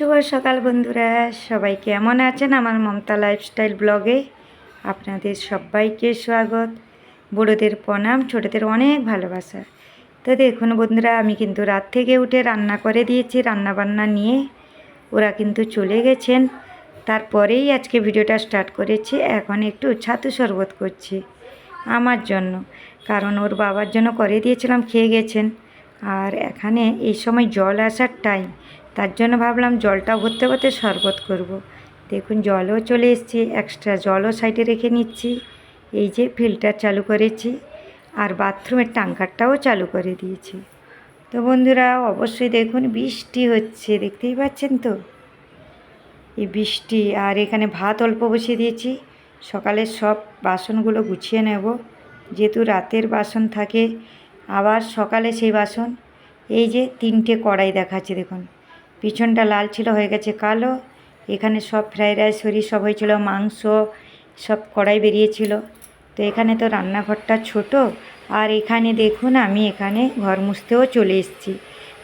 শুভ সকাল বন্ধুরা। সবাই কেমন আছেন আমার মমতা লাইফস্টাইল ব্লগে আপনাদের সবাইকে স্বাগত। বড়োদের প্রণাম, ছোটোদের অনেক ভালোবাসা। তো দেখুন বন্ধুরা, আমি কিন্তু রাত থেকে উঠে রান্না করে দিয়েছি রান্না বান্না নিয়ে। ওরা কিন্তু চলে গেছেন। তারপরেই আজকে ভিডিওটা স্টার্ট করেছি। এখন একটু ছাতু শরবত করছি আমার জন্য। কারণ ওর বাবার জন্য করে দিয়েছিলাম, খেয়ে গেছেন। আর এখানে এই সময় জল আসার টাইম তার জন্য ভাবলাম জলটা ভরতে ভরতে শরবত করব। দেখুন, জলও চলে এসেছি এক্সট্রা জলও সাইডে রেখে নিচ্ছি। এই যে ফিল্টার চালু করেছি আর বাথরুমের টাঙ্কারটাও চালু করে দিয়েছি। তো বন্ধুরা, অবশ্যই দেখুন, বৃষ্টি হচ্ছে, দেখতেই পাচ্ছেন তো? এই বৃষ্টি আর এখানে ভাত অল্প বসিয়ে দিয়েছি। সকালে সব বাসনগুলো গুছিয়ে নেব। যেহেতু রাতের বাসন থাকে, আবার সকালে সেই বাসন। এই যে তিনটে কড়াই দেখাচ্ছে, দেখুন। পিছনটা লাল ছিল, হয়ে গেছে কালো। এখানে সব ফ্রাইড রাইস, হরি সব হয়েছিল, মাংস, সব কড়াই বেরিয়েছিল। তো এখানে তো রান্নাঘরটা ছোট। আর এখানে দেখুন, আমি এখানে ঘর মুছতেও চলে এসেছি।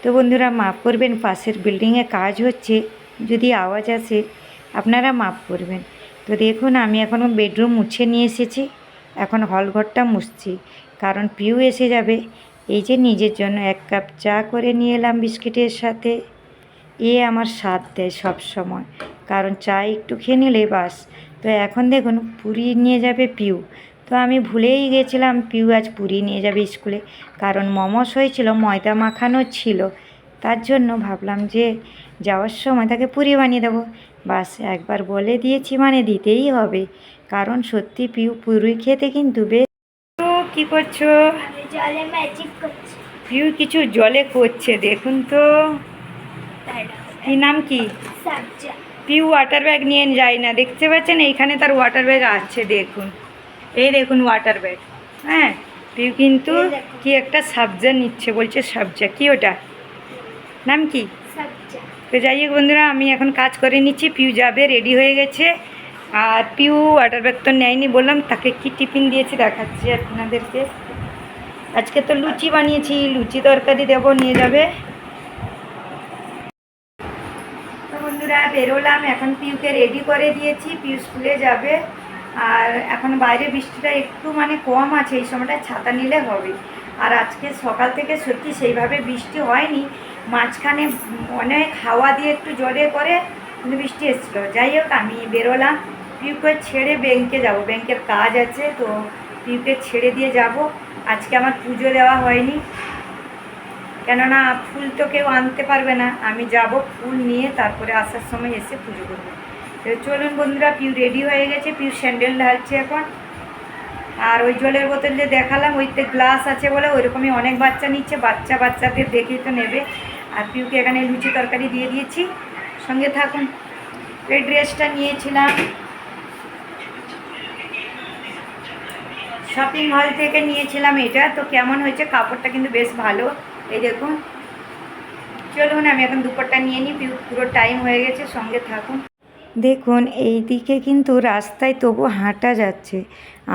তো বন্ধুরা, মাফ করবেন, পাশের বিল্ডিংয়ে কাজ হচ্ছে। যদি আওয়াজ আসে, আপনারা মাফ করবেন। তো দেখুন, আমি এখন বেডরুম মুছে নিয়ে এসেছি। এখন হল ঘরটা মুছছি। কারণ পিউ এসে যাবে। এই যে নিজের জন্য এক কাপ চা করে নিয়ে এলাম বিস্কিটের সাথে। এ আমার স্বাদ দেয় সব সময়। কারণ চা একটু খেয়ে নিলে বাস। তো এখন দেখুন পুরী নিয়ে যাবে পিউ। তো আমি ভুলেই গেছিলাম পিউ আজ পুরী নিয়ে যাবে স্কুলে। কারণ মমস হয়েছিল ময়দা মাখানো ছিল। তার জন্য ভাবলাম যে যাওয়ার সময় তাকে পুরি বানিয়ে দেবো। বাস একবার বলে দিয়েছি মানে দিতেই হবে। কারণ সত্যি পিউ পুরি খেতে কিন্তু বেশ কি করছ? জলে ম্যাজিক করছি। পিউ কিছু জলে করছে দেখুন তো। কি নাম কি? পিউ ওয়াটার ব্যাগ নিয়ে যায় না দেখতে পাচ্ছেন? এইখানে তার ওয়াটার ব্যাগ আছে দেখুন। এই দেখুন ওয়াটার ব্যাগ হ্যাঁ পিউ কিন্তু কি একটা সাবজা নিচ্ছে বলছে সাবজা কি ওটা? নাম কি? তো যাই হোক বন্ধুরা আমি এখন কাজ করে নিচ্ছি পিউ যাবে রেডি হয়ে গেছে। আর পিউ ওয়াটার ব্যাগ তো নেয়নি বললাম তাকে কি টিফিন দিয়েছি দেখাচ্ছি আপনাদেরকে। আজকে তো লুচি বানিয়েছি লুচি তরকারি দেবো নিয়ে যাবে তো বন্ধুরা, বেরোলাম। এখন পিউকে রেডি করে দিয়েছি। পিউ স্কুলে যাবে। আর এখন বাইরে বৃষ্টিটা একটু মানে কম আছে, এই সময়টা ছাতা নিলে হবে। আর আজকে সকাল থেকে সত্যি সেইভাবে বৃষ্টি হয়নি। মাঝখানে অনেক হাওয়া দিয়ে একটু জোরে করে কিন্তু বৃষ্টি এসেছিল। যাই হোক, আমি বেরোলাম। পিউকে ছেড়ে ব্যাংকে যাব। ব্যাংকের কাজ আছে, তো পিউকে ছেড়ে দিয়ে যাব। আজকে আমার পুজো দেওয়া হয়নি। কেননা ফুল তো কেউ আনতে পারবে না। আমি যাব ফুল নিয়ে, তারপরে আসার সময় এসে পুজো করব। তো চলুন বন্ধুরা, পিউ রেডি হয়ে গেছে, পিউ স্যান্ডেল ঢালছে এখন। আর ওই জলের বোতল যে দেখালাম ওইতে গ্লাস আছে বলে ওইরকমই অনেক বাচ্চা নিচ্ছে, বাচ্চা বাচ্চাদের দেখেই তো নেবে। আর পিউকে এখানে লুচি তরকারি দিয়ে দিয়েছি। সঙ্গে থাকুন, এই ড্রেসটা নিয়েছিলাম। শপিং হল থেকে নিয়েছিলাম এটা। তো কেমন হয়েছে? কাপড়টা কিন্তু বেশ ভালো। এই দেখুন। চলুন, আমি এখন দুপুরটা নিয়ে নিই। পুরো টাইম হয়ে গেছে, সঙ্গে থাকুন। দেখুন এই দিকে কিন্তু রাস্তায় তবু হাঁটা যাচ্ছে।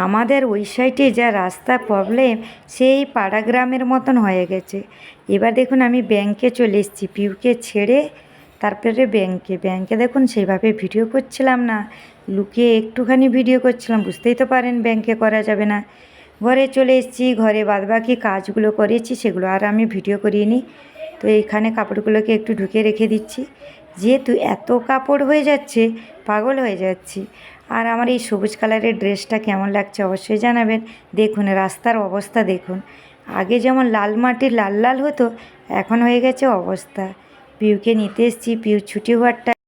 আমাদের ওই সাইডে যা রাস্তা প্রবলেম সেই পাড়া গ্রামের মতন হয়ে গেছে। এবার দেখুন, আমি ব্যাংকে চলে এসেছি। পিউকে ছেড়ে তারপরে ব্যাংকে ব্যাংকে দেখুন, সেইভাবে ভিডিও করছিলাম না। লুকিয়ে একটুখানি ভিডিও করছিলাম। বুঝতেই তো পারেন ব্যাংকে করা যাবে না। ঘরে চলে এসেছি, ঘরে বাদবাকি কাজগুলো করেছি, সেগুলো আর আমি ভিডিও করিনি। তো এইখানে কাপড়গুলোকে একটু ঢুকে রেখে দিচ্ছি। যেহেতু এত কাপড় হয়ে যাচ্ছে, পাগল হয়ে যাচ্ছি। আর আমার এই সবুজ কালারের ড্রেসটা কেমন লাগছে অবশ্যই জানাবেন। দেখুন, রাস্তার অবস্থা দেখুন। আগে যেমন লাল মাটির লাল লাল হতো, এখন হয়ে গেছে অবস্থা। পিউকে নিতে এসেছি, পিউ ছুটি হওয়ার টাইম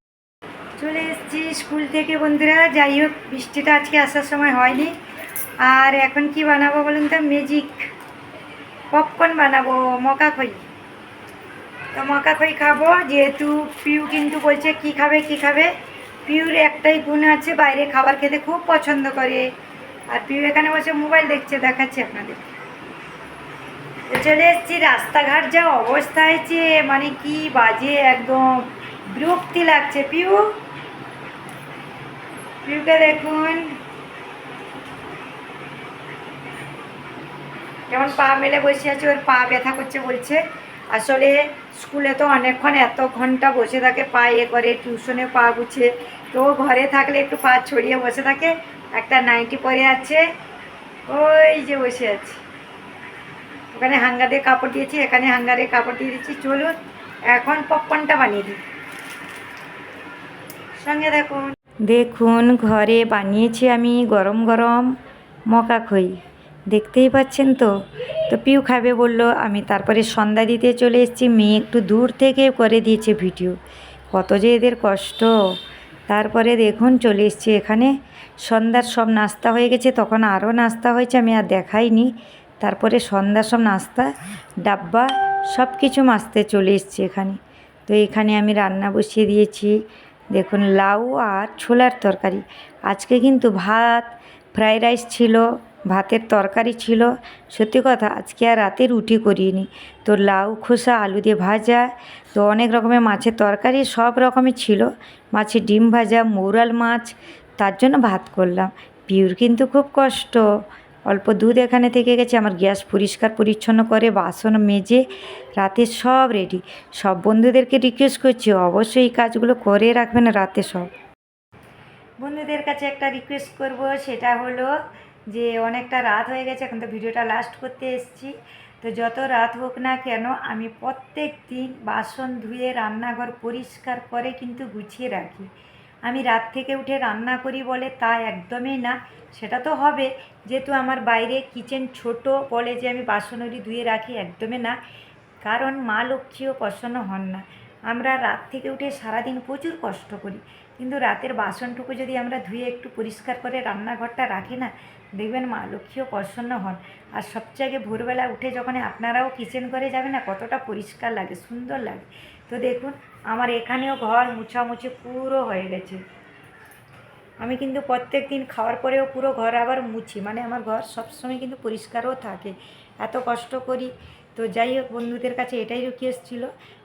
চলে এসেছি স্কুল থেকে। বন্ধুরা, যাই হোক, বৃষ্টিটা আজকে আসার সময় হয়নি। আর এখন কি বানাবো বলুন তো? ম্যাজিক পপকর্ন বানাবো, মকা খই। তো মকা খই খাব, যেহেতু পিউ কিন্তু বলছে কি খাবে কি খাবে? পিউর একটাই গুণ আছে বাইরে খাবার খেতে খুব পছন্দ করে। আর পিউ এখানে বসে মোবাইল দেখছে, দেখাচ্ছি আপনাদের। চলে এসেছি, রাস্তাঘাট যা অবস্থা হয়েছে মানে কি বাজে একদম বিরক্তি লাগছে। পিউ পিউকে দেখুন। কেমন পা মেলে বসে আছে, ওর পা ব্যথা করছে বলছে। আসলে স্কুলে তো অনেকক্ষণ এত ঘণ্টা বসে থাকে, পা এ করে টিউশনে পা গুছে। তো ঘরে থাকলে একটু পা ছড়িয়ে বসে থাকে, একটা নাইটি পরে আছে, ওই যে বসে আছে। ওখানে হাঙ্গারে কাপড় দিয়েছি, এখানে হাঙ্গারে কাপড় দিয়ে দিচ্ছি, চলুন এখন পপকর্নটা বানিয়ে দিই। সঙ্গে দেখুন দেখুন, ঘরে বানিয়েছি আমি গরম গরম মকা খই। দেখতেই পাচ্ছেন তো? তো পিউ খাবে বলল, আমি তারপরে সন্ধ্যা দিতে চলে এসেছি, মেয়ে একটু দূর থেকে করে দিয়েছে ভিডিও। কত যে এদের কষ্ট। তারপরে দেখুন, চলে এসেছি এখানে। সন্ধ্যার সব নাস্তা হয়ে গেছে, তখন আরও নাস্তা হয়েছে, আমি আর দেখাইনি। তারপরে সন্ধ্যার সব নাস্তা, ডাব্বা, সব কিছু মাছতে চলে এসেছি এখানে। তো এখানে আমি রান্না বসিয়ে দিয়েছি। দেখুন, লাউ আর ছোলার তরকারি। আজকে কিন্তু ভাত, ফ্রাইড রাইস ছিল ভাতের তরকারি ছিল। সত্যি কথা, আজকে আর রাতে রুটি করিনি। তো লাউ, খোসা, আলু দিয়ে ভাজা, তো অনেক রকমের মাছের তরকারি, সব রকমের ছিল। মাছের ডিম ভাজা, মৌরাল মাছ, তার জন্য ভাত করলাম। পিউর কিন্তু খুব কষ্ট। অল্প দুধ এখানে থেকে গেছে, আমার গ্যাস পরিষ্কার পরিচ্ছন্ন করে, বাসন মেজে, রাতে সব রেডি সব বন্ধুদেরকে রিকোয়েস্ট করছি, অবশ্যই এই কাজগুলো করে রাখবেন রাতে সব। বন্ধুদের কাছে একটা রিকোয়েস্ট করব, সেটা হলো যে অনেকটা রাত হয়ে গেছে, এখন তো ভিডিওটা লাস্ট করতে এসেছি। তো যত রাত হোক না কেন, আমি প্রত্যেক দিন বাসন ধুয়ে রান্নাঘর পরিষ্কার করে কিন্তু গুছিয়ে রাখি। আমি রাত থেকে উঠে রান্না করি বলে তা একদমই না, সেটা তো হবে। যেহেতু আমার বাইরে কিচেন ছোট বলে যে আমি বাসনরি ধুয়ে রাখি, একদমই না। কারণ মা লক্ষ্মীও প্রসন্ন হন না। আমরা রাত থেকে উঠে সারাদিন প্রচুর কষ্ট করি। কিন্তু রাতের বাসনটুকু যদি আমরা ধুয়ে একটু পরিষ্কার করে রান্নাঘরটা রাখি না, দেখবেন মা লক্ষ্মীও প্রসন্ন হন। আর সবচেয়ে আগে ভোরবেলা উঠে যখন আপনারাও কিচেন করে যাবেন না, কতটা পরিষ্কার লাগে, সুন্দর লাগে। তো দেখুন, আমার এখানেও ঘর মুছামুছি পুরো হয়ে গেছে। আমি কিন্তু প্রত্যেক দিন খাওয়ার পরেও পুরো ঘর আবার মুছি। মানে আমার ঘর সবসময় কিন্তু পরিষ্কারও থাকে। এত কষ্ট করি তো যাই হোক, বন্ধুদের কাছে এটাই রিকোয়েস্ট ছিল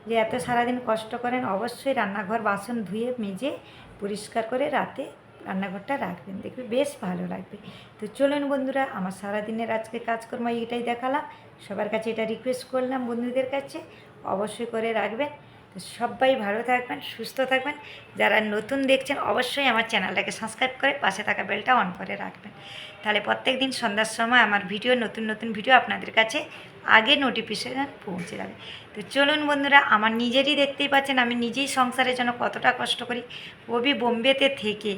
যে এত সারাদিন কষ্ট করেন, অবশ্যই রান্নাঘর বাসন ধুয়ে, মেজে, পরিষ্কার করে রাতে রান্নাঘরটা রাখবেন। দেখবে বেশ ভালো লাগবে। তো চলুন বন্ধুরা, আমার সারাদিনের আজকে কাজকর্ম এটাই দেখালাম। সবার কাছে এটা রিকোয়েস্ট করলাম বন্ধুদের কাছে, অবশ্যই করে রাখবেন। তো সবাই ভালো থাকবেন, সুস্থ থাকবেন। যারা নতুন দেখছেন, অবশ্যই আমার চ্যানেলটাকে সাবস্ক্রাইব করে পাশে থাকা বেলটা অন করে রাখবেন। তাহলে প্রত্যেক দিন সন্ধ্যার সময় আমার ভিডিও, নতুন নতুন ভিডিও আপনাদের কাছে আগে নোটিফিকেশান পৌঁছে যাবে। তো চলুন বন্ধুরা, আমার নিজেরই দেখতেই পাচ্ছেন, আমি নিজেই সংসারের জন্য কতটা কষ্ট করি। ওবি বোম্বেতে থেকে,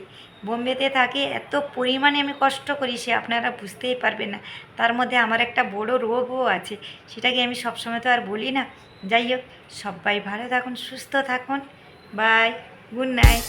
বোম্বেতে থাকে, এত পরিমাণে আমি কষ্ট করি সে আপনারা বুঝতেই পারবেন না। তার মধ্যে আমার একটা বড় রোগও আছে, সেটাকে আমি সবসময় তো আর বলি না। যাই হোক, সবাই ভালো থাকুন, সুস্থ থাকুন। Bye good night